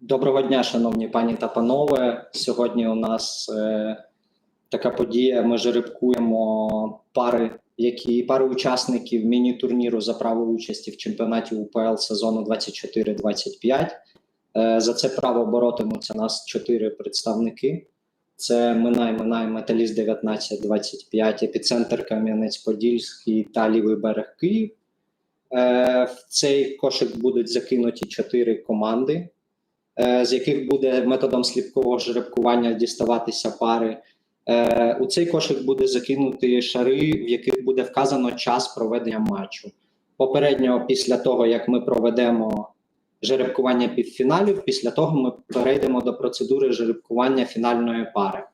Доброго дня, шановні пані та панове. Сьогодні у нас е, така подія. Ми жеребкуємо пари, які пари учасників міні-турніру за право участі в чемпіонаті УПЛ сезону 24-25. Е, за це право боротимуться нас чотири представники. Це Минай, Минай, Металіст 19-25, епіцентр Кам'янець-Подільський та лівий берег Київ. Е, в цей кошик будуть закинуті чотири команди з яких буде методом сліпкового жеребкування діставатися пари. Е, У цей кошик буде закинути шари, в яких буде вказано час проведення матчу. Попередньо, після того як ми проведемо жеребкування півфіналів, після того ми перейдемо до процедури жеребкування фінальної пари.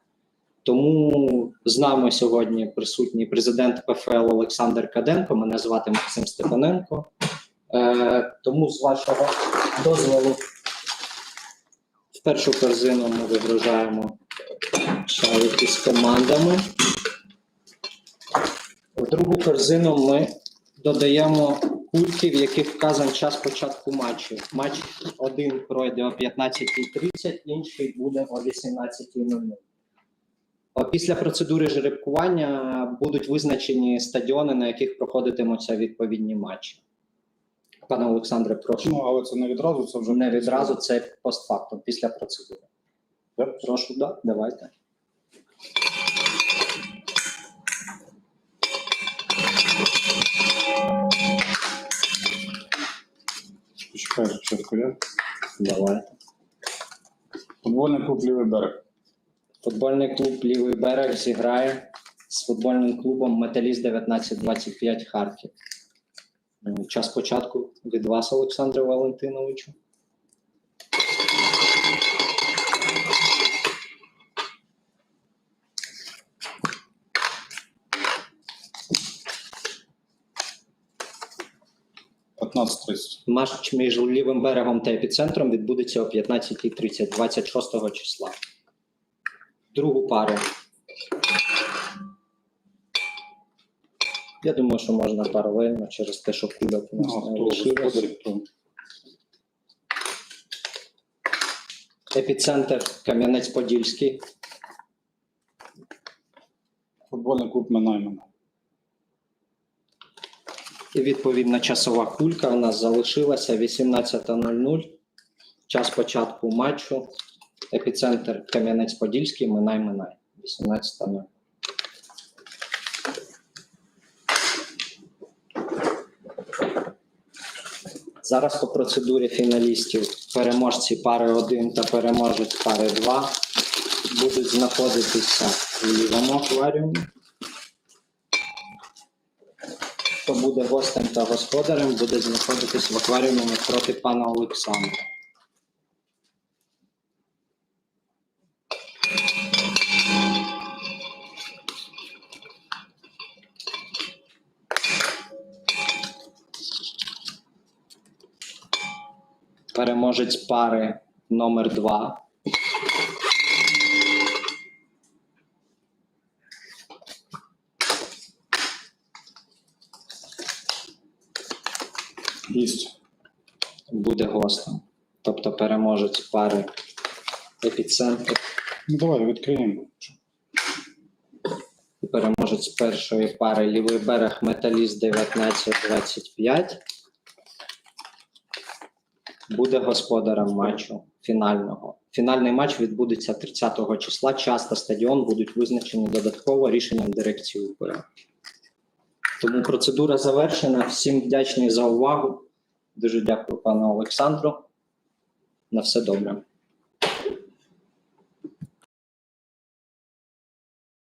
Тому з нами сьогодні присутній президент ПФЛ Олександр Каденко. Мене звати Максим Степаненко. Е, Тому з вашого дозволу першу корзину ми вигружаємо шарики з командами. В другу корзину ми додаємо кульки, в яких вказан час початку матчу. Матч один пройде о 15.30, інший буде о 18.00. Після процедури жеребкування будуть визначені стадіони, на яких проходитимуться відповідні матчі. Пане Олександре, прошу. Ну, але це не відразу, це вже Не відразу це постфактум, після процедури. Так? Прошу, да, давайте. Почекай спочатку, я. Давайте. Футбольний клуб Лівий берег. Футбольний клуб Лівий берег зіграє з футбольним клубом Металіст 1925 Харків. Час початку від вас, Олександре Валентиновичу. – 15.30. Матч між лівим берегом та епіцентром відбудеться о 15.30 26 числа. Другу пару. Я думаю, що можна паралельно через те, що кульок у нас Ну, не то Епіцентр Кам'янець-Подільський. футбольний клуб Минаймена. І відповідна часова кулька у нас залишилася 18.00. Час початку матчу. Епіцентр Кам'янець-Подільський, Минай Минай. 18.00. Зараз по процедурі фіналістів переможці пари 1 та переможець пари 2 будуть знаходитися в лівому акваріумі. Хто буде гостем та господарем, буде знаходитись в акваріумі проти пана Олександра. Переможець пари номер 2 Гість. буде гостем. Тобто переможець пари епіцентр Ну, давай відкриємо. переможець першої пари лівий берег металіст 1925 буде господарем матчу фінального. Фінальний матч відбудеться 30 числа. Час та стадіон будуть визначені додатково рішенням дирекції УПЛ. Тому процедура завершена. Всім вдячний за увагу. Дуже дякую пану Олександру. На все добре.